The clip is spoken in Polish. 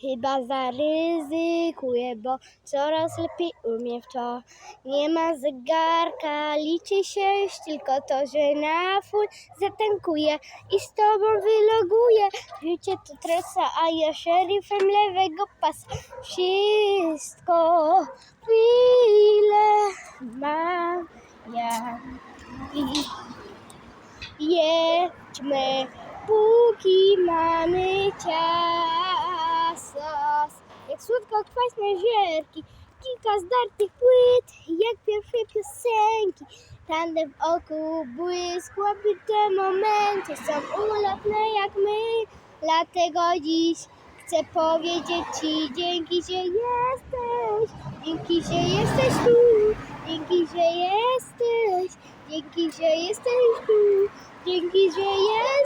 Chyba zaryzykuję, bo coraz lepiej umiem w to. Nie ma zegarka, liczy się już tylko to, że na full zatankuję i z tobą wyloguję. Życie to trasa, a ja szeryfem lewego pasa. Wszystko chwilę mam ja i jedźmy, póki Jak słodko-kwaśne żerki, kilka zdartych płyt, jak pierwsze piosenki. Tandem w oku, błysk, łapy te momenty są ulotne jak my. Dlatego dziś chcę powiedzieć Ci dzięki, że jesteś, dzięki, że jesteś tu, dzięki, że jesteś, dzięki, że jesteś tu, dzięki, że jesteś,